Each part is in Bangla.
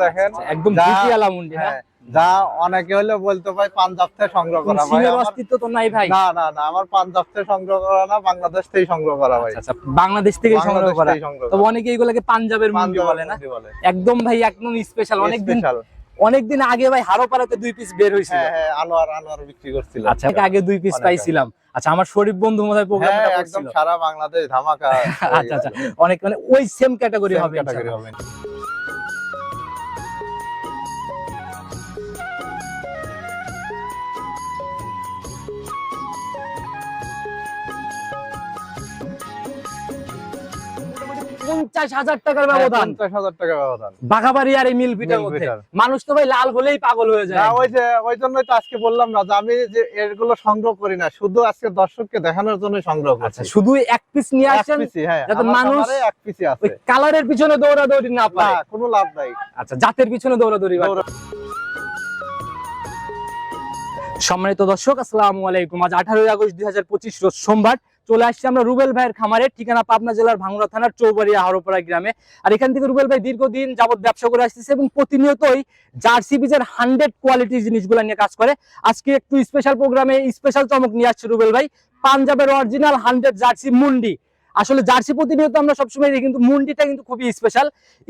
দেখেন একদম যা- হ্যাঁ, যা অনেকে হলে বলতে ভাই পাঞ্জাব থেকে সংগ্রহ করা ভাই। অস্তিত্ব তো নাই ভাই। না না না আমার পাঞ্জাব থেকে সংগ্রহ করা না বাংলাদেশ থেকে সংগ্রহ করা ভাই। আচ্ছা, আচ্ছা, বাংলাদেশ থেকে সংগ্রহ করা। তবে অনেকে এগুলোকে পাঞ্জাবের মুন্ডি বলে না? একদম ভাই একদম স্পেশাল অনেকদিন Special। অনেকদিন আগে ভাই হারোপাড়াতে দুই পিস বের হয়েছিল। হ্যাঁ হ্যাঁ আনোয়ার আনোয়ার বিক্রি করছিল। আচ্ছা আগে দুই পিস পাইছিলাম। আচ্ছা আমার শরীফ বন্ধু মধ্যে প্রোগ্রামটা হ্যাঁ একদম সারা বাংলাদেশ ধামাকা। আচ্ছা আচ্ছা অনেক মানে ওই সেম ক্যাটাগরি হবে category হবে। পঞ্চাশ হাজার টাকার হ্যাঁ, ব্যবধান। 50,000 টাকা ব্যবধান। বাঘাবাড়ি আর এই মিলপিটার মধ্যে। মানুষ তো ভাই লাল হলেই পাগল হয়ে যায়। ওই যে ওই জন্যই তো আজকে বললাম না যে আমি যে এগুলো সংগ্রহ করি না শুধু আজকে দর্শককে দেখানোর জন্য সংগ্রহ আচ্ছা করছি শুধু এক পিস নিয়ে আসেন হ্যাঁ যাতে মানুষ- এক পিসি আছে। কালারের পিছনে দৌড়াদৌড়ি না না পায় কোনো লাভ নাই। আচ্ছা জাতের পিছনে দৌড়াদৌড়ি। সম্মানিত দর্শক আসসালামু আলাইকুম। আজ আঠারোই আগস্ট দুই হাজার পঁচিশ রোজ সোমবার। চলে আসছি আমরা রুবেল ভাইয়ের খামারে, ঠিকানা পাবনা জেলার ভাঙ্গুরা থানার চৌবাড়িয়া হারোপাড়া গ্রামে। আর এখান থেকে রুবেল ভাই দীর্ঘদিন যাবত ব্যবসা করে আসতেছে এবং প্রতিনিয়তই জার্সি বীজের হান্ড্রেড কোয়ালিটির জিনিসগুলো নিয়ে কাজ করে। আজকে একটু স্পেশাল প্রোগ্রামে স্পেশাল চমক নিয়ে আসছে রুবেল ভাই। পাঞ্জাবের অরিজিনাল হান্ড্রেড জার্সি মুন্ডি। আসলে জার্সি প্রতিনিয়ত আমরা সবসময় কিন্তু মুন্ডিটা কিন্তু খুবই স্পেশাল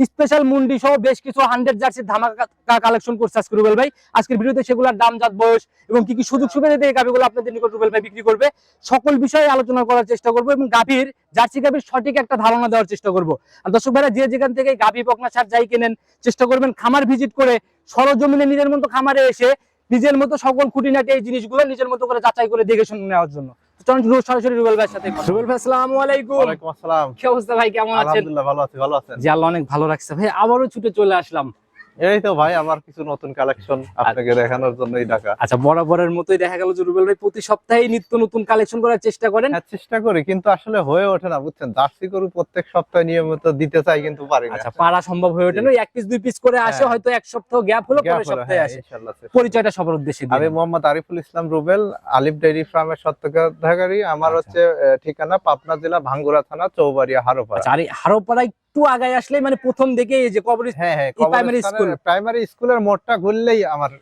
স্পেশাল মুন্ডি সহ বেশ কিছু হান্ড্রেড জার্সির ধামাকা কালেকশন করছে আজকে রুবেল ভাই। আজকের ভিডিওতে সেগুলোর দাম, জাত, বয়স এবং কি কি সুযোগ সুবিধা দিয়ে গাভিগুলো আপনাদের নিকট রুবেল ভাই বিক্রি করবে, সকল বিষয়ে আলোচনা করার চেষ্টা করব এবং গাভীর, জার্সি গাভীর সঠিক একটা ধারণা দেওয়ার চেষ্টা করব। আর দর্শক ভাইরা, যে যেখান থেকে গাভী বকনা সার যাই কেনেন, চেষ্টা করবেন খামার ভিজিট করে সরজমিনে নিজের মতো খামারে এসে নিজের মতো সকল খুঁটিনাটি এই জিনিসগুলো নিজের মতো করে যাচাই করে দেখে শুনে নেওয়ার জন্য। তো সরাসরি রুবেল ভাইয়ের সাথে কথা- রুবেল ভাই আসসালামু আলাইকুম। ওয়ালাইকুম আসসালাম। কি অবস্থা ভাই কেমন আছেন? আলহামদুলিল্লাহ ভালো আছি ভালো আছেন। জি আল্লাহ অনেক ভালো রাখছে। ভাই আবারও ছুটে চলে আসলাম। এই তো ভাই আমার কিছু নতুন কালেকশন আপনাকে দেখানোর জন্যই ডাকা আচ্ছা বরাবরের মতোই দেখা গেল যে রুবেল ভাই প্রতি সপ্তাহে নিত্য নতুন কালেকশন করার চেষ্টা করেন হ্যাঁ চেষ্টা করি কিন্তু আসলে হয়ে ওঠে না বুঝছেন জার্সি গরু প্রত্যেক সপ্তাহে নিয়মিত দিতে চাই কিন্তু পারি না আচ্ছা পারা সম্ভব হয়ে ওঠে না এক পিস দুই পিস করে আসে হ্যাঁ। হয়তো এক সপ্তাহ গ্যাপ হলো পরের সপ্তাহে হ্যাঁ, আসে। পরিচয়টা সবার উদ্দেশ্যে। আমি মোহাম্মদ আরিফুল ইসলাম রুবেল আলিফ ডেইরি ফার্মের সত্যকারী আমার আচ্ছা। হচ্ছে ঠিকানা পাবনা জেলা ভাঙ্গুরা থানা চৌবাড়িয়া হারোপাড়া আচ্ছা আর এই হারোপাড়া একটু আগায় আসলেই মানে প্রথম দিকে এই যে কবর হ্যাঁ হ্যাঁ primary school? প্রাইমারি স্কুলের মোড়টা ঘুরলেই আমার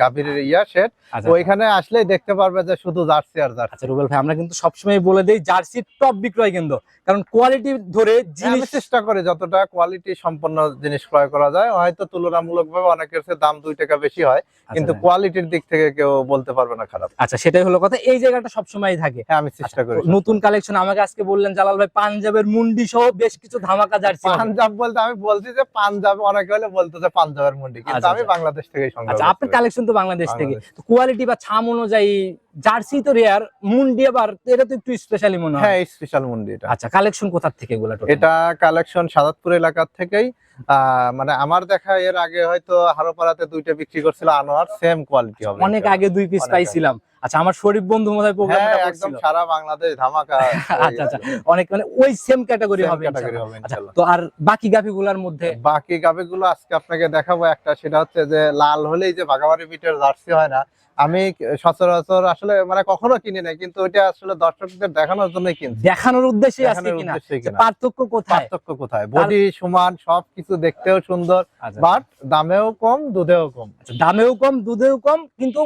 গাভীর ইয়া সেট আচ্ছা ওইখানে আসলেই দেখতে পারবে যে শুধু জার্সি আর জার্সি। আচ্ছা রুবেল ভাই আমরা কিন্তু সবসময় বলে দেই জার্সির টপ বিক্রয় কেন্দ্র। কারণ কোয়ালিটি ধরে জিনিস চেষ্টা করি যতটা কোয়ালিটি সম্পন্ন জিনিস ক্রয় করা যায়। হয়তো তুলনামূলক ভাবে অনেকের চেয়ে দাম দুই টাকা বেশি হয় কিন্তু আচ্ছা, কোয়ালিটির দিক থেকে কেউ বলতে পারবে না খারাপ। আচ্ছা সেটাই হলো কথা এই জায়গাটা সবসময় থাকে। হ্যাঁ আমি চেষ্টা করি নতুন কালেকশন আমাকে আজকে বললেন জালাল ভাই পাঞ্জাবের মুন্ডি সহ বেশ কিছু ধামাকা জার্সি পাঞ্জাব বলতে আমি বলছি যে পাঞ্জাব অনেকে হলে বলতে যে পাঞ্জাবের মন্ডি কিন্তু আচ্ছা, আমি আচ্ছা। বাংলাদেশ থেকে সংগ্রহ আচ্ছা আপনার কালেকশন তো বাংলাদেশ থেকে। কোয়ালিটি বা ছাম অনুযায়ী জার্সি তো রেয়ার মুন্ডি আবার এটা তো একটু স্পেশালি মনে হয়। হ্যাঁ স্পেশাল মুন্ডি এটা। আচ্ছা কালেকশন কোথা থেকে এগুলা এটা কালেকশন সাদাতপুর এলাকার থেকেই। মানে আমার দেখা এর আগে হয়তো হারোপাড়াতে দুইটা বিক্রি করছিল আনোয়ার সেম কোয়ালিটি হবে অনেক আগে দুই পিস পাইছিলাম। আচ্ছা আমার শরীফ বন্ধু মনে হয় হ্যাঁ প্রোগ্রামটা একদম সারা বাংলাদেশ ধামাকা। আচ্ছা আচ্ছা। অনেক মানে ওই সেম ক্যাটাগরি হবে ইনশাআল্লাহ। হবে আচ্ছা ইনশাআল্লাহ। তো আর বাকি গাভিগুলার মধ্যে? বাকি গাবিগুলো আজকে আপনাকে দেখাবো একটা সেটা হচ্ছে যে লাল হলেই যে বাগাবাড়ি বিটের জার্সি হয় না আমি সচরাচর আসলে মানে কখনো কিনি নাই কিন্তু ওইটা আসলে দর্শকদের দেখানোর জন্য কিনছি। দেখানোর উদ্দেশ্যে আজকে কিনা। পার্থক্য কোথায়? পার্থক্য কোথায়? বডি সমান সবকিছু দেখতেও সুন্দর আচ্ছা, বাট দামেও কম দুধেও কম। আচ্ছা, দামেও কম দুধেও কম কিন্তু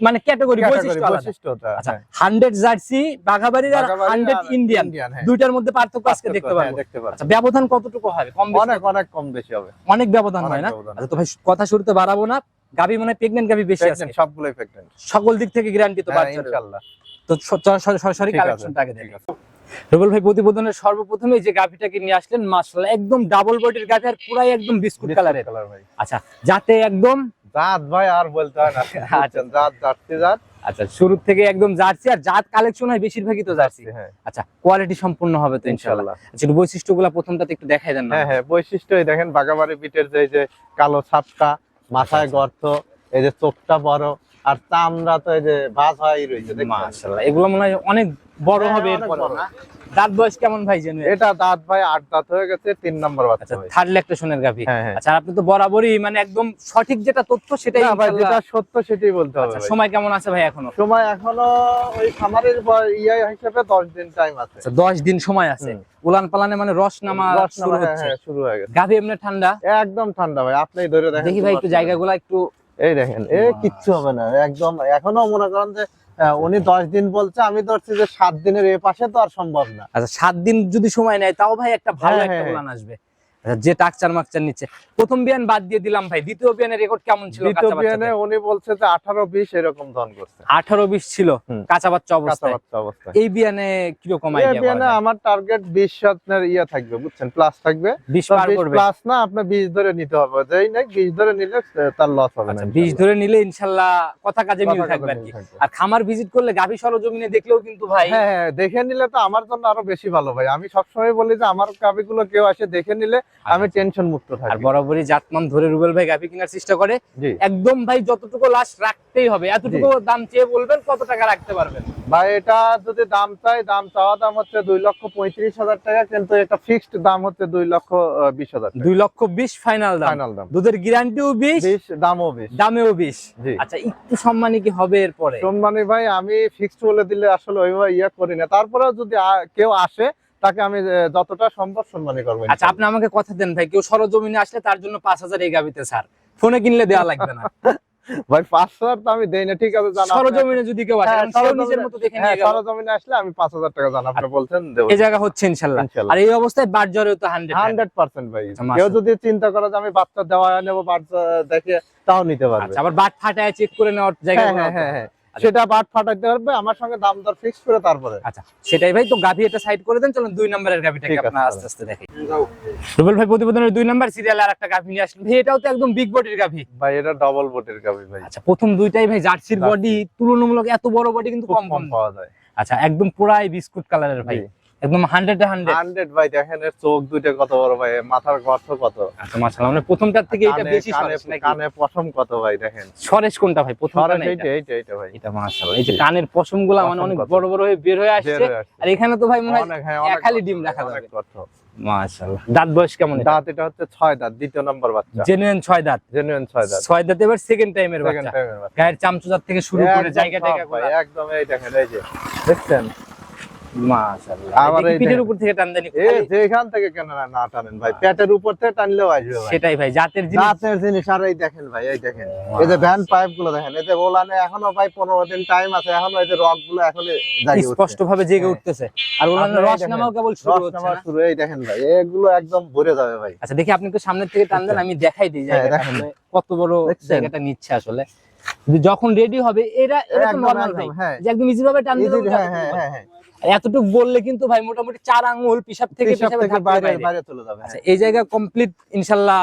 মানে ক্যাটাগরি বৈশিষ্ট্য আচ্ছা হ্যাঁ। হান্ড্রেড জার্সি বাঘাবাড়ির আর বাগাবাড়ি হান্ড্রেড আর ইন্ডিয়ান হ্যাঁ। দুইটার মধ্যে পার্থক্য আজকে দেখতে হ্যাঁ, পারব। দেখতে পারব। আচ্ছা ব্যবধান কতটুকু হবে? কম বেশি? অনেক অনেক কম বেশি হবে। অনেক ব্যবধান হয় না? আচ্ছা তো ভাই কথা শুরুতে বাড়াবো না। গাবি মানে প্রেগনেন্ট গাবি বেশি আছে সবগুলোই প্রেগনেন্ট সকল দিক থেকে গ্যারান্টি তো বাচ্চার ইনশাআল্লাহ। তো সরাসরি ঠিক আছে, কালেকশনটা আগে দেখি রুবেল ভাই প্রতিবেদনের সর্বপ্রথমে যে গাভিটাকে নিয়ে আসলেন মাশাআল্লাহ একদম ডাবল বডির গাভি আর পুরাই একদম বিস্কুট কালারের কালার ভাই। আচ্ছা যাতে একদম জাত ভাই আর বলতে হয় না। আচ্ছা। জাত জার্সি জাত। আচ্ছা শুরু থেকে একদম জার্সি আর জাত কালেকশন হয় বেশিরভাগই তো জার্সি হ্যাঁ। আচ্ছা কোয়ালিটি সম্পূর্ণ হবে তো ইনশাআল্লাহ। আচ্ছা বৈশিষ্ট্যগুলো প্রথমটাতে একটু দেখাই দেন না। হ্যাঁ হ্যাঁ বৈশিষ্ট্যই দেখেন বাগাবাড়ি বিটের যে যে কালো ছাপটা মাথায় আচ্ছা। গর্ত এই যে চোখটা বড় আর চামড়া তো এই যে ভাজ হয় রয়েছে? মাশাআল্লাহ এগুলো মনে হয় অনেক বড় হ্যাঁ, হবে এরপর। না দাঁত বয়স কেমন ভাই জেনুইন? এটা দাঁত ভাই আট দাঁত হয়ে গেছে তিন নম্বর বাচ্চা আচ্ছা থার্ড ল্যাকটেশনের গাভি। হ্যাঁ হ্যাঁ। আচ্ছা আপনি তো বরাবরই মানে একদম সঠিক যেটা তথ্য সেটাই ভাই যেটা সত্য সেটাই বলতে হবে আচ্ছা, সময় কেমন আছে ভাই এখনও? সময় এখনও ওই খামারের ইয়ে হিসেবে দশ দিন টাইম আছে। আচ্ছা দশ দিন সময় আছে। উলান পালানে মানে রস নামা রস শুরু হ্যাঁ, হচ্ছে। শুরু হয়ে গেছে। গাভি এমনি ঠান্ডা? একদম ঠান্ডা ভাই আপনি ধরে দেখেন দেখি ভাই একটু জায়গাগুলো একটু এই দেখেন এ কিচ্ছু হবে না একদম এখনও মনে করেন যে উনি দশ দিন বলছে আমি ধরছি যে সাত দিনের এ পাশে তো আর সম্ভব না। আচ্ছা সাত দিন যদি সময় নেয় তাও ভাই একটা ভালো হ্যাঁ, একটা প্ল্যান আসবে। আচ্ছা, যে টাকচার মাকচার নিচ্ছে। প্রথম বিয়ান বাদ দিয়ে দিলাম ভাই দ্বিতীয় বিয়ানের রেকর্ড কেমন ছিল দ্বিতীয় বিয়ানে উনি বলছে যে আঠারো বিশ এরকম ধন করছে। আঠারো বিশ ছিল কাঁচা বাচ্চা অবস্থায়। এই বিয়ানে কীরকম এই আইডিয়া বিয়ানে আমার টার্গেট বিশ আপনার ইয়ে থাকবে বুঝছেন? প্লাস থাকবে। বিশ পার করবে? প্লাস না আপনার বিশ ধরে নিতে হবে। যেই নাই বিশ ধরে নিলে তার লস হবে না আচ্ছা বিশ ধরে নিলে ইনশাল্লাহ কথা কাজে মিল থাকবে আর কি। আর খামার ভিজিট করলে গাভী সরজমিনে দেখলেও কিন্তু ভাই হ্যাঁ হ্যাঁ দেখে নিলে তো আমার জন্য আরও বেশি ভালো ভাই। আমি সবসময় বলি যে আমার কাবিগুলো কেউ আসে দেখে নিলে আমি টেনশন মুক্ত আচ্ছা। আর বরাবরই জাতমান ধরে রুবেল ভাই গাভী কেনার চেষ্টা করে। একদম ভাই যতটুকু লাশ রাখতেই হবে এতটুকু দাম চেয়ে বলবেন কত টাকা রাখতে পারবেন? ভাই এটা যদি দাম চাই দাম চাওয়া দাম হচ্ছে দুই লক্ষ পঁয়ত্রিশ হাজার টাকা কিন্তু এটা ফিক্সড দাম হচ্ছে দুই লক্ষ বিশ হাজার দুই লক্ষ বিশ ফাইনাল দাম। ফাইনাল দাম। দুধের গ্যারান্টিও বিশ দামও বিশ। দামেও বিশ। আচ্ছা একটু সম্মানী কি হবে এরপরে? সম্মানী ভাই আমি ফিক্সড বলে দিলে আসলে ওইভাবে ইয়ে করি না। তারপরেও যদি কেউ আসে তাকে আমি যতটা সম্ভব সম্মানী করব আচ্ছা আপনি আমাকে কথা দেন ভাই কেউ সরজমিনে আসলে তার জন্য পাঁচ হাজার এই গাবিতে স্যার। ফোনে কিনলে দেওয়া লাগবে না। ভাই পাঁচ হাজার তো আমি দেই না ঠিক আছে জানা সরজমিনে যদি কেউ আসে হ্যাঁ, সরজমিনে- মতো দেখে হ্যাঁ সরজমিনে আসলে আমি পাঁচ হাজার টাকা জানা আপনি বলছেন দেবো। এই জায়গা হচ্ছে ইনশাল্লাহ। আর এই অবস্থায় বার জ্বরেও তো হান্ড্রেড হান্ড্রেড পার্সেন্ট ভাই। আচ্ছা, কেউ যদি চিন্তা করে যে আমি বাচ্চা দেওয়া নেব বাচ্চা দেখে তাও নিতে পারবে। আচ্ছা আবার বাট ফাটায় চেক করে নেওয়ার জায়গা হ্যাঁ হ্যাঁ হ্যাঁ হ্যাঁ। সেটা বাট ফাটাইতে পারবে আমার সঙ্গে দাম দর ফিক্স করে তারপরে। আচ্ছা সেটাই ভাই তো গাভি এটা সাইড করে দেন চলুন দুই নম্বরের গাভিটাকে আপনারা আস্তে আস্তে দেখি রুবেল ভাই প্রতিবেদনের দুই নম্বর সিরিয়াল আর একটা গাভি নিয়ে আসলেন। ভাই এটাও তো একদম বিগ বডির গাভি। ভাই এটা ডাবল বডির গাবি ভাই। আচ্ছা প্রথম দুইটাই ভাই জার্সির বডি তুলনামূলক এত বড় বডি কিন্তু কম কম পাওয়া যায়। আচ্ছা একদম পুরাই বিস্কুট কালারের ভাই। একদম হান্ড্রেড হান্ড্রেড হান্ড্রেড ভাই দেখেন এর চোখ দুইটা কত বড় ভাই মাথার গর্ত কত। আচ্ছা মাশাআল্লাহ মানে প্রথমটার থেকে এটা বেশি সরেস কানে পশম কত ভাই দেখেন। সরেস কোনটা ভাই? এইটা এটা? এইটা এইটা ভাই। এটা মাশাআল্লাহ এই যে কানের পশমগুলা মানে অনেক বড় বড় হয়ে বের হয়ে আসছে। আর এখানে তো ভাই মনে হয় অনেক হ্যাঁ ডিম রাখা যাবে। মাশাআল্লাহ দাঁত বয়স কেমন দাঁত এটা হচ্ছে ছয় দাঁত দ্বিতীয় নম্বর বাচ্চা। জেনুইন ছয় দাঁত। জেনুইন ছয় দাঁত। ছয় দাঁত এবার সেকেন্ড টাইমের বাচ্চা। টাইমের গায়ের থেকে শুরু করে জায়গা করে একদম এই দেখেন এই যে। দেখছেন? মাশাআল্লাহ। আবার আবার পিঠের উপর থেকে টান দেনি এ থেকে কেন না না টানেন ভাই। পেটের উপর থেকে টানলেও আসবে ভাই। সেটাই ভাই জাতের জিনিস। আর এই দেখেন ভাই এই দেখেন। এই যে ভ্যান পাইপগুলো দেখেন এই যে ওলানে এখনও ভাই পনেরো দিন টাইম আছে এখনও এই যে রকগুলো এখনও জাগিয়ে স্পষ্ট ভাবে জেগে হ্যাঁ। উঠতেছে। আর রস নামাও কেবল শুরু হচ্ছে নামা শুরু এই দেখেন ভাই এগুলো একদম ভরে যাবে ভাই। আচ্ছা দেখি আপনি একটু সামনের থেকে টান দেন আমি দেখাই দিই হ্যাঁ, জায়গাটা। কত বড় জায়গাটা নিচ্ছে আসলে। যখন রেডি হবে এরা নরমাল ভাই। হ্যাঁ। যে একদম ইজি ভাবে টান দিলে হ্যাঁ হ্যাঁ হ্যাঁ। এতটুকু বললে কিন্তু ভাই মোটামুটি চার আঙুল পিসাব থেকে পিসাব। বাইরে চলে যাবে আচ্ছা এই জায়গা কমপ্লিট ইনশাল্লাহ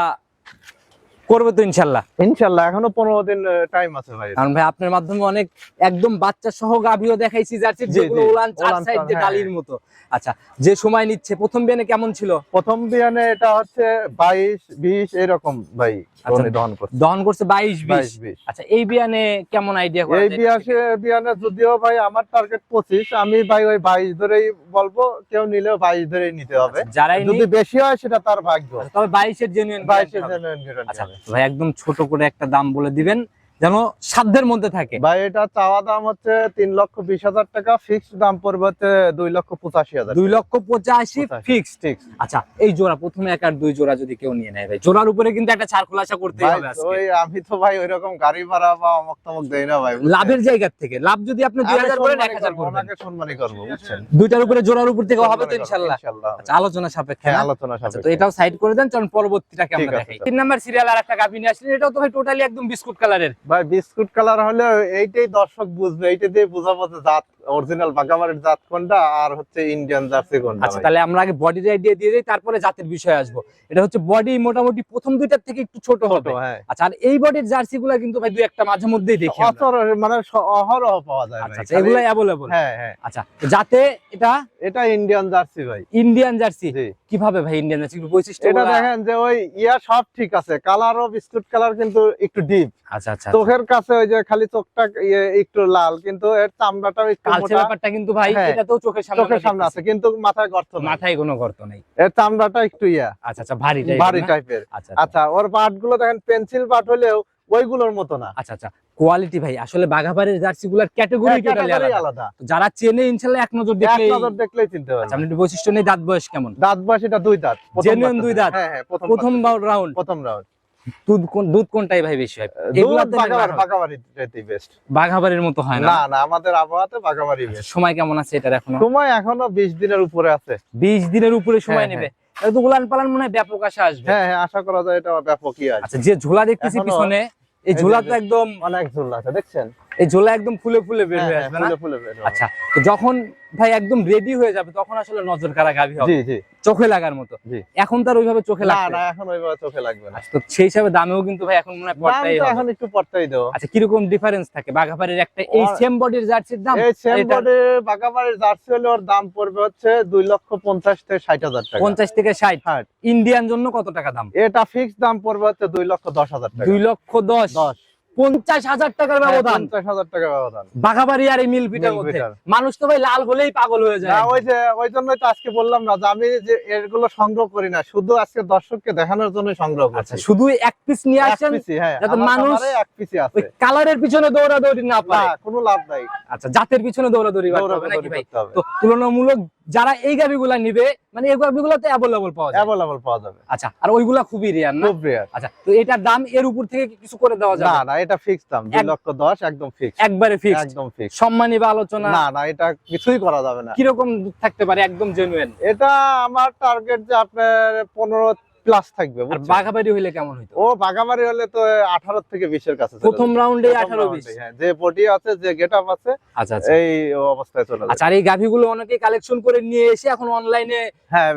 করবে তো ইনশাল্লাহ। ইনশাল্লাহ এখনও পনেরো দিন টাইম আছে ভাই। কারণ ভাই আপনার মাধ্যমে অনেক একদম বাচ্চা সহ গাভিও দেখাইছি জি, যেগুলো উলান চার সাইড হ্যাঁ, ডালির মতো। আচ্ছা যে সময় নিচ্ছে প্রথম বিয়ানে কেমন ছিল? প্রথম বিয়ানে এটা হচ্ছে বাইশ বিশ এরকম ভাই আচ্ছা। দহন করছে। দহন করছে আচ্ছা এই বিয়ানে কেমন আইডিয়া এই বিয়াসে বিয়ানে যদিও ভাই আমার টার্গেট পঁচিশ আমি ভাই ওই বাইশ ধরেই বলব কেউ নিলেও বাইশ ধরেই নিতে হবে। যারাই যদি বেশি হয় সেটা তার ভাগ্য। আচ্ছা, তবে বাইশের জেনুইন বাইশের genuine guarantee আচ্ছা হবে। ভাই একদম ছোট করে একটা দাম বলে দিবেন। যেন সাধ্যের মধ্যে থাকে। ভাই এটা চাওয়া দাম হচ্ছে তিন লক্ষ বিশ হাজার টাকা ফিক্সড দাম পড়বে হচ্ছে দুই লক্ষ পঁচাশি হাজার দুই লক্ষ পঁচাশি পঁচাশি। ফিক্স আচ্ছা এই জোড়া প্রথমে এক আর দুই জোড়া যদি কেউ নিয়ে নেয় ভাই জোড়ার উপরে কিন্তু একটা ছাড় খোলাসা করতে হবে ওই আমি তো ভাই ওই রকম গাড়ি ভাড়া বা অমক তমক দেই না ভাই লাভের জায়গা থেকে। লাভ যদি আপনি দুই হাজার করেন এক হাজার করব, করবেন সম্মানই করব বুঝছেন? দুইটার উপরে জোড়ার উপর থেকে হবে তো ইনশাল্লাহ। আচ্ছা আলোচনা সাপেক্ষে হ্যাঁ আলোচনা আচ্ছা তো এটাও সাইড করে দেন চলুন পরবর্তীটাকে আমরা দেখাই। তিন নাম্বার সিরিয়াল আর একটা গাভি নিয়ে আসলেন এটাও তো ভাই টোটালি একদম বিস্কুট কালারের ভাই বিস্কুট কালার হলে এইটাই দর্শক বুঝবে এইটা দিয়ে বোঝাবো যে জাত অরিজিনাল বাগামারের জাত কোনটা আর হচ্ছে ইন্ডিয়ান জার্সি কোনটা আচ্ছা তাহলে আমরা আগে বডির আইডিয়া দিয়ে দিই তারপরে জাতের বিষয়ে আসব। এটা হচ্ছে বডি মোটামুটি প্রথম দুইটার থেকে একটু ছোট হবে। হ্যাঁ। আচ্ছা আর এই বডির জার্সি গুলা কিন্তু ভাই দুই একটা মাঝে মধ্যেই দেখি। মানে অহরহ পাওয়া যায় আচ্ছা আচ্ছা এগুলো অ্যাভেলেবল হ্যাঁ হ্যাঁ। আচ্ছা যাতে এটা এটা ইন্ডিয়ান জার্সি ভাই। Indian jersey. কীভাবে ভাই ইন্ডিয়ান জার্সি? বৈশিষ্ট্য এটা দেখেন যে ওই ইয়া সব ঠিক আছে কালারও বিস্কুট কালার কিন্তু একটু ডিপ আচ্ছা আচ্ছা। চোখের কাছে ওই যে খালি চোখটা ইয়ে একটু লাল কিন্তু এর চামড়াটাও একটু কালচে ব্যাপারটা কিন্তু ভাই হ্যাঁ। এটাতেও চোখের সামনে চোখের সামনে আছে। কিন্তু মাথায় গর্ত মাথায় কোনো গর্ত নেই। এর চামড়াটা একটু ইয়া। আচ্ছা আচ্ছা ভারী টাইপের ভারী টাইপের আচ্ছা আচ্ছা। আচ্ছা ওর পাটগুলো দেখেন পেন্সিল পাট হলেও ওইগুলোর মতো না। আচ্ছা আচ্ছা কোয়ালিটি ভাই আসলে বাঘাবাড়ির জার্সি গুলার ক্যাটাগরি আলাদা। যারা চেনে ইনশাল্লাহ এক নজর এক নজর দেখলেই চিনতে আচ্ছা পারবে আপনি বৈশিষ্ট্য নেই দাঁত বয়স কেমন? দাঁত বয়স এটা দুই দাঁত প্রথম দুই। দাঁত? হ্যাঁ হ্যাঁ প্রথম প্রথম রাউন্ড প্রথম রাউন্ড দুধ কোন দুধ কোনটাই ভাই বেশি হয়? বেস্ট বাঘাবাড়ির মতো হয় না? না আমাদের আবহাওয়াতে বেস্ট সময় কেমন আছে এটার এখনও? সময় এখনও বিশ দিনের উপরে আছে। বিশ দিনের উপরে সময় হ্যাঁ, নেবে। তাহলে তো উলান পালান মনে হয় ব্যাপক আশা আসবে। হ্যাঁ হ্যাঁ আশা করা যায় এটা ব্যাপকই আচ্ছা যে ঝোলা দেখতেছি পিছনে এই ঝোলা তো একদম অনেক ঝোলা আছে দেখছেন? এই ঝোলা একদম ফুলে ফুলে বের হ্যাঁ, হয়ে আসবে ফুলে ফুলে বের আচ্ছা তো যখন ভাই একদম রেডি হয়ে যাবে তখন আসলে নজর কারা গাভী হবে? জি জি। চোখে লাগার মতো। এখন তার ওইভাবে চোখে লাগবে না এখন ওইভাবে চোখে লাগবে না। তো সেই হিসাবে দামেও কিন্তু ভাই এখন মনে হয় পড়তাই হবে। এখন একটু পড়তেই দেবো। আচ্ছা কীরকম ডিফারেন্স থাকে? বাঘাবাড়ির একটা এই সেম বডির জার্সির দাম? এই সেম আর এটার বডি বাগাবাড়ির জার্সি হলে ওর দাম পড়বে হচ্ছে দুই লক্ষ পঞ্চাশ থেকে ষাট হাজার টাকা। পঞ্চাশ থেকে ষাট। ষাট। ইন্ডিয়ান জন্য কত টাকা দাম? এটা ফিক্স দাম পড়বে হচ্ছে দুই লক্ষ দশ হাজার টাকা। দুই লক্ষ দশ। দশ। পঞ্চাশ হাজার টাকার ব্যবধান। পঞ্চাশ হাজার টাকা ব্যবধান। বাঘাবাড়ি আর এই মিল মধ্যে। মানুষ তো ভাই লাল হলেই পাগল হয়ে যায়। ওই যে ওই জন্যই তো আজকে বললাম না যে আমি যে এগুলো সংগ্রহ করি না শুধু আজকে দর্শককে দেখানোর জন্য সংগ্রহ আচ্ছা করছি শুধু এক পিস নিয়ে আসছেন? হ্যাঁ যাতে মানুষ- এক পিসি আছে। কালারের পিছনে দৌড়াদৌড়ি না না পারে কোনো লাভ নাই। আচ্ছা জাতের পিছনে দৌড়াদৌড়ি করতে হবে। তো তুলনামূলক যারা এই গাভিগুলা নিবে মানে এই গাভিগুলাতে অ্যাভেলেবল পাওয়া যাবে। অ্যাভেলেবল পাওয়া যাবে। আচ্ছা আর ওইগুলা খুবই রিয়ার না? খুব রিয়ার আচ্ছা তো এটার দাম এর উপর থেকে কিছু করে দেওয়া যাবে? না না এটা ফিক্স দাম 2 লক্ষ দশ একদম ফিক্স একবারে ফিক্স একদম ফিক্স সম্মানী বা আলোচনা? না না এটা কিছুই করা যাবে না। কি রকম থাকতে পারে একদম জেনুইন এটা আমার টার্গেট যে আপনার পনেরো প্লাস থাকবে আর হইলে কেমন হইতো? ও হলে তো আঠারো থেকে বিশের কাছে প্রথম রাউন্ডে প্রথম আঠারো round বিশ। এ, হ্যাঁ, যে বডি আছে যে গেট আপ আছে আচ্ছা আচ্ছা। এই অবস্থায় চলে আচ্ছা আর এই গাভিগুলো অনেকে কালেকশন করে নিয়ে এসে এখন অনলাইনে হ্যাঁ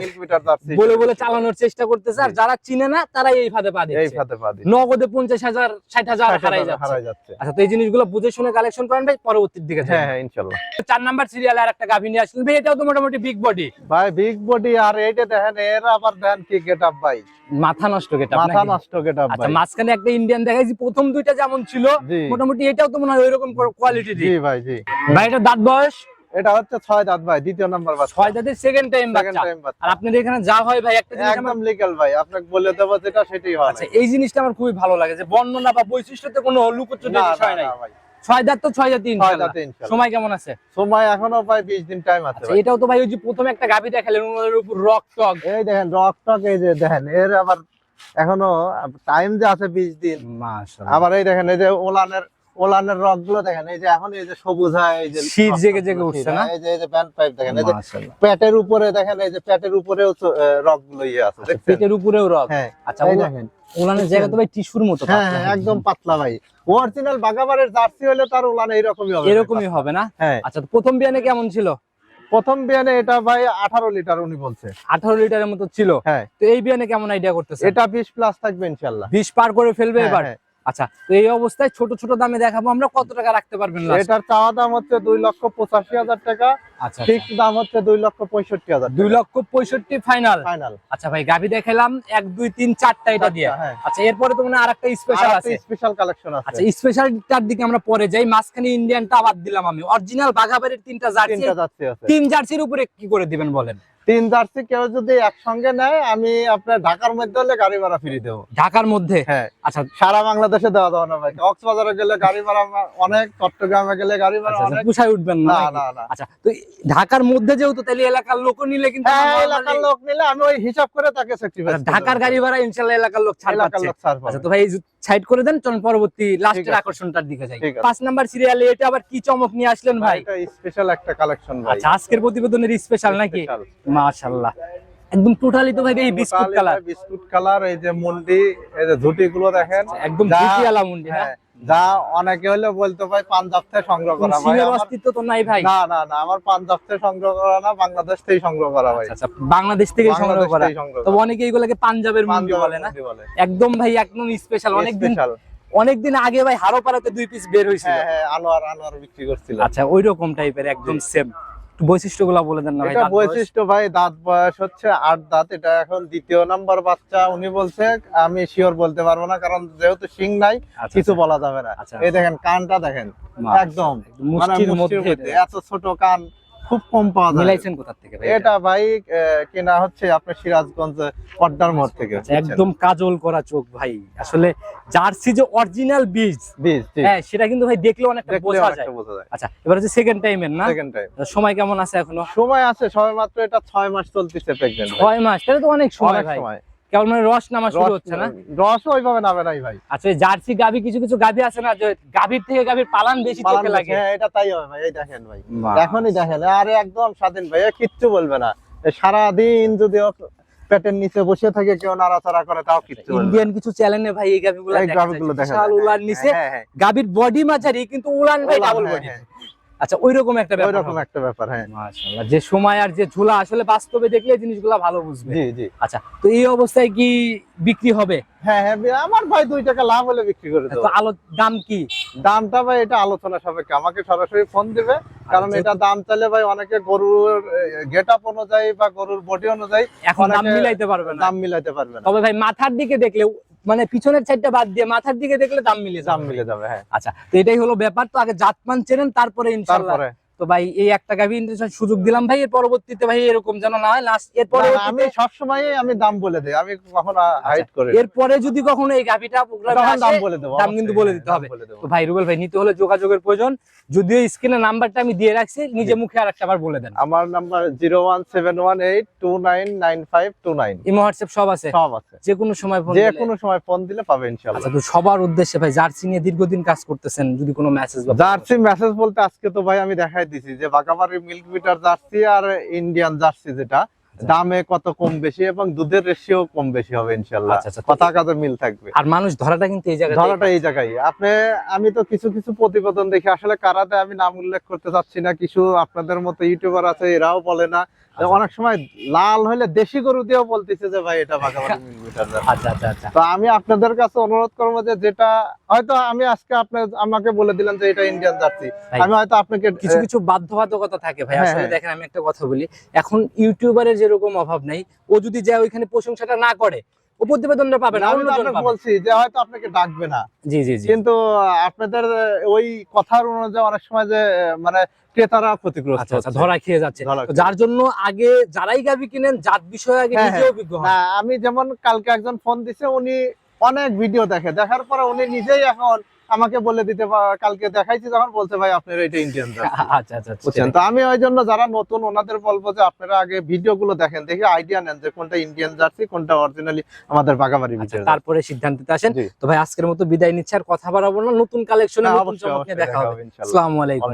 মিল্ক মিটার যাচ্ছে বলে বলে চালানোর চেষ্টা করতেছে আর যারা চিনে না তারা এই ফাঁদে পা এই দিচ্ছে ফাতে পাদি নগদে পঞ্চাশ হাজার ষাট হাজার হারাই যাচ্ছে। হারাই যাচ্ছে। আচ্ছা তো এই জিনিসগুলো বুঝে শুনে কালেকশন করেন ভাই পরবর্তীর দিকে হ্যাঁ হ্যাঁ ইনশাল্লাহ। চার নাম্বার সিরিয়ালে আর একটা গাভি নিয়ে আসলেন। ভাই এটাও তো মোটামুটি বিগ বডি ভাই বিগ বডি আর এইটা দেখেন এর আবার দেখেন কি গেট ভাই? মাথা নষ্ট কেটা মাথা নষ্ট গেট আপ আচ্ছা মাঝখানে একটা ইন্ডিয়ান দেখাইছি প্রথম দুইটা যেমন ছিল মোটামুটি এটাও তো মনে হয় ওইরকম কোয়ালিটি জি। ভাই জি। ভাই এটা দাঁত বয়স? এটা হচ্ছে ছয় দাঁত ভাই দ্বিতীয় নাম্বার বাচ্চা। ছয় দাঁতের সেকেন্ড টাইম সেকেন্ড বাচ্চা। আর আপনাদের এখানে যা হয় ভাই একটা জিনিস একদম আমার- লিগ্যাল ভাই আপনাকে বলে দেবো যেটা সেটাই হয় আচ্ছা এই জিনিসটা আমার খুবই ভালো লাগে যে বর্ণনা বা বৈশিষ্ট্যতে কোনো লুকোচুরি না বিষয় নাই। না ভাই। ছয় দাঁত তো ছয় দাঁতে সময় কেমন আছে? সময় এখনও বিশ দিন টাইম আছে আচ্ছা এটাও তো ভাই ওই যে প্রথমে একটা গাভি দেখালেন ওনাদের উপর রক টক এই দেখেন রক টক এই যে দেখেন এর আবার এখনও টাইম যে আছে বিশ দিন। আবার এই দেখেন এই যে ওলানের ওলানের রকগুলো দেখেন এই যে এখন এই যে সবুজ হয় এই যে শীত জেগে জেগে উঠছে না? এই যে এই যে ব্যান্ড পাইপ দেখেন এই যে উপরে দেখেন এই যে উপরেও রকগুলো ইয়ে আছে পেটের উপরেও রক হ্যাঁ আচ্ছা দেখেন। ওলানের জায়গা তো ভাই টিস্যুর মতো হ্যাঁ একদম পাতলা ভাই। অরিজিনাল বাগাবারের জার্সি হলে তার ওলান এইরকমই হবে এরকমই হবে না? হ্যাঁ। আচ্ছা প্রথম বিয়ানে কেমন ছিল? প্রথম বিয়ানে এটা ভাই আঠারো লিটার উনি বলছে। আঠারো লিটারের মতো ছিল? হ্যাঁ। তো এই বিয়ানে কেমন আইডিয়া করতেছে এটা বিশ প্লাস থাকবে ইনশাল্লাহ বিশ পার করে ফেলবে এবার। আচ্ছা তো এই অবস্থায় ছোট ছোট দামে দেখাবো আমরা কত টাকা রাখতে পারবেন? এটার চাওয়া দাম হচ্ছে দুই লক্ষ পঁচাশি হাজার টাকা আচ্ছা ফিক্স দাম হচ্ছে দুই লক্ষ পঁয়ষট্টি হাজার দুই লক্ষ পঁয়ষট্টি ফাইনাল ফাইনাল আচ্ছা ভাই গাভি দেখালাম এক দুই তিন চারটা এটা দিয়ে। হ্যাঁ। আচ্ছা এরপরে তো মানে আর একটা স্পেশাল আছে। স্পেশাল কালেকশন আছে। আচ্ছা স্পেশালটার দিকে আমরা পরে যাই মাঝখানে ইন্ডিয়ানটা আবার দিলাম আমি। অরিজিনাল বাঘাবাড়ির তিনটা জার্সি তিন জার্সির উপরে কি করে দিবেন বলেন? তিন জার্সি কেউ যদি একসঙ্গে নেয় আমি আপনার ঢাকার মধ্যে হলে গাড়ি ভাড়া ফ্রি দেবো। ঢাকার মধ্যে? হ্যাঁ। আচ্ছা। সারা বাংলাদেশে দেওয়া যাবে না ভাই। কক্সবাজারে গেলে গাড়ি ভাড়া অনেক চট্টগ্রামে গেলে গাড়ি ভাড়া আচ্ছা, অনেক। পুষায় উঠবেন না না না আচ্ছা তো ঢাকার মধ্যে যেহেতু তাহলে এলাকার লোক নিলে কিন্তু হ্যাঁ এলাকার লোক নিলে আমি ওই হিসাব করে তাকে আচ্ছা, ঢাকার গাড়ি ভাড়া ইনশাল্লাহ এলাকার লোক ছাড় এলাকার পাচ্ছে। লোক ছাড় আচ্ছা তো ভাই সাইড করে দেন চলুন পরবর্তী লাস্টের। আকর্ষণটার দিকে যাই। পাঁচ নাম্বার সিরিয়ালে এটা আবার কি চমক নিয়ে আসলেন ভাই? এটা স্পেশাল একটা কালেকশন ভাই। আচ্ছা আজকের প্রতিবেদনের স্পেশাল নাকি। মাশাআল্লাহ। একদম টোটালি তো ভাই এই বিস্কুট কালার বিস্কুট কালার এই যে মুন্ডি এই যে ঝুটি গুলো দেখেন একদম যা- আলা মুন্ডি হ্যাঁ, যা অনেকে হলে বলতে ভাই পাঞ্জাব থেকে সংগ্রহ করা ভাই সিংহের অস্তিত্ব তো নাই ভাই। না না না আমার পাঞ্জাব থেকে সংগ্রহ করা না বাংলাদেশ থেকে সংগ্রহ করা ভাই। আচ্ছা আচ্ছা বাংলাদেশ থেকে সংগ্রহ করা। তো অনেকে এগুলোকে পাঞ্জাবের মুন্ডি বলে না? বলে। একদম ভাই একদম স্পেশাল অনেকদিন Special। অনেকদিন আগে ভাই হারো পাড়াতে দুই পিস বের হয়েছিল। হ্যাঁ হ্যাঁ আনোয়ার আনোয়ার বিক্রি করছিল। আচ্ছা ওই রকম টাইপের একদম সেম বৈশিষ্ট্যগুলো বলে দেন না এটা বৈশিষ্ট্য ভাই দাঁত বয়স হচ্ছে আট দাঁত এটা এখন দ্বিতীয় নাম্বার বাচ্চা উনি বলছে আমি শিওর বলতে পারব না কারণ যেহেতু শিং নাই আচ্ছা, কিছু আচ্ছা। বলা যাবে না আচ্ছা। এই দেখেন কানটা দেখেন একদম মানে এত ছোট কান খুব কম পাওয়া যায়। মিলাইছেন কোথা থেকে ভাই এটা ভাই কেনা হচ্ছে আপনার সিরাজগঞ্জ পদ্মার মোড় থেকে। আচ্ছা, একদম কাজল করা চোখ ভাই। আসলে জার্সি যে অরিজিনাল বীজ বীজ হ্যাঁ সেটা কিন্তু ভাই দেখলে অনেকটা বোঝা যায়। আচ্ছা এবার হচ্ছে সেকেন্ড টাইমের না? সেকেন্ড টাইম সময় কেমন আছে এখনও? সময় আছে সবে মাত্র এটা ছয় মাস চলতেছে প্রেগনেন্ট ছয় মাস তাহলে তো অনেক সময় ভাই। সময়। কেবল মানে রস নামা শুরু হচ্ছে না? রস ওইভাবে নামে নাই ভাই। আচ্ছা জার্সি গাভি কিছু কিছু গাভি আছে না যে থেকে গাভির পালান বেশি চোখে লাগে? হ্যাঁ এটা তাই হবে ভাই এই দেখেন ভাই। এখনই দেখেন আরে একদম স্বাধীন ভাই কিচ্ছু বলবে না। সারা দিন যদি পেটের নিচে বসে থাকে কেউ নাড়াচাড়া করে তাও কিচ্ছু ইন্ডিয়ান কিছু চ্যানেলে ভাই এই গাভিগুলো এই দেখা গাভিগুলো যায়। দেখা উলান নিচে হ্যাঁ, হ্যাঁ, গাভির বডি মাঝারি কিন্তু উলান ভাই ডাবল হ্যাঁ, বডি আচ্ছা ওইরকম একটা ওই ব্যাপার রকম একটা ব্যাপার হ্যাঁ। মাশাআল্লাহ যে সময় আর যে ঝুলা আসলে বাস্তবে দেখলে জিনিসগুলো ভালো বুঝবে। জি জি। আচ্ছা তো এই অবস্থায় কি বিক্রি হবে? হ্যাঁ হ্যাঁ আমার ভাই দুই টাকা লাভ হলে বিক্রি করে দেবো। তো আলো দাম কি? দামটা ভাই এটা আলোচনা সাপেক্ষে। আমাকে সরাসরি ফোন দিবে। কারণ আচ্ছা, এটা দাম চাইলে ভাই অনেকে গরুর গেট আপ অনুযায়ী বা গরুর বডি অনুযায়ী এখন দাম মিলাইতে পারবে না। দাম মিলাইতে পারবে না। তবে ভাই মাথার দিকে দেখলে মানে পিছনের সাইডটা বাদ দিয়ে মাথার দিকে দেখলে দাম মিলে দাম মিলে যাবে হ্যাঁ। আচ্ছা তো এটাই হলো ব্যাপার। তো আগে জাতমান চেনেন তারপরে ইনশাআল্লাহ। তারপরে। তো ভাই এই একটা গাভি ইন্টারেস্ট সুযোগ দিলাম ভাই এর পরবর্তীতে ভাই এরকম যেন না হয় লাস্ট এর না, আমি পরবর্তীতে সবসময় আমি দাম বলে দিই আমি কখনো হাইড করে এরপরে যদি কখনো এই গাভিটা তখন দাম বলে দেবো দাম কিন্তু বলে হ্যাঁ, দিতে হবে। তো ভাই রুবেল ভাই নিতে হলে যোগাযোগের প্রয়োজন। যদিও স্ক্রিনে নাম্বারটা আমি দিয়ে রাখছি নিজে মুখে আর একটা বার বলে দেন। আমার number zero one seven one eight two nine nine five two nine imo WhatsApp সব আছে? সব আছে। যে কোনো সময় ফোন যে কোনো সময় ফোন দিলে পাবে ইনশাল্লাহ। আচ্ছা তো সবার উদ্দেশ্যে ভাই জার্সি নিয়ে দীর্ঘদিন কাজ করতেছেন যদি কোনো মেসেজ বা জার্সি মেসেজ বলতে আজকে তো ভাই আমি দেখাই দিছি যে বাগাবাড়ি মিল্ক বিটার জার্সি আর ইন্ডিয়ান জার্সি যেটা দামে কত কম বেশি এবং দুধের রেশিও কম বেশি হবে ইনশাল্লাহ। আচ্ছা, আচ্ছা, কথা কাজে মিল থাকবে? আর মানুষ ধরাটা কিন্তু এই জায়গায় ধরাটা এই জায়গায়। আপনি আমি তো কিছু কিছু প্রতিবেদন দেখি আসলে কারাতে আমি নাম উল্লেখ করতে চাচ্ছি না কিছু আপনাদের মতো ইউটিউবার আছে এরাও বলে না আচ্ছা। অনেক সময় লাল হলে দেশি গরু দিয়েও বলতেছে যে ভাই এটা মিল্ক আচ্ছা আচ্ছা আচ্ছা। তো আমি আপনাদের কাছে অনুরোধ করব যে যেটা হয়তো আমি আজকে আপনার আমাকে বলে দিলাম যে এটা ইন্ডিয়ান জার্সি। আমি হয়তো আপনাকে কিছু কিছু বাধ্যবাধকতা থাকে ভাই। হ্যাঁ, আসলে হ্যাঁ। দেখেন আমি একটা কথা বলি। এখন ইউটিউবারের যেরকম অভাব নাই ও যদি যায় ওইখানে প্রশংসাটা না করে প্রতিবেদনটা পাবে না আমি আপনাকে বলছি যে হয়তো আপনাকে ডাকবে না। জি জি কিন্তু আপনাদের ওই কথার অনুযায়ী অনেক সময় যে মানে ক্রেতারা ক্ষতিগ্রস্ত আচ্ছা আচ্ছা। ধরা খেয়ে যাচ্ছে। যার জন্য আগে যারাই গাবি কিনেন জাত বিষয়ে আগে হ্যাঁ, নিজে অভিজ্ঞ হন। আমি যেমন কালকে একজন ফোন দিছে উনি অনেক ভিডিও দেখে। দেখার পরে উনি নিজেই এখন আমাকে বলে দিতে কালকে দেখাইছি যখন বলছে ভাই আপনার এটা ইন্ডিয়ান আচ্ছা আচ্ছা বুঝছেন? তো আমি ওই জন্য যারা নতুন ওনাদের বলব যে আপনারা আগে ভিডিও গুলো দেখেন দেখে আইডিয়া নেন যে কোনটা ইন্ডিয়ান জার্সি কোনটা অরিজিনালি আমাদের বাগাবাড়ি আচ্ছা, বিটের তারপরে সিদ্ধান্তে আসেন। তো ভাই আজকের মতো বিদায় নিচ্ছে আর কথা বাড়াবো না নতুন কালেকশনে নতুন চমক দেখা হবে। ইনশাআল্লাহ। আসসালামু আলাইকুম।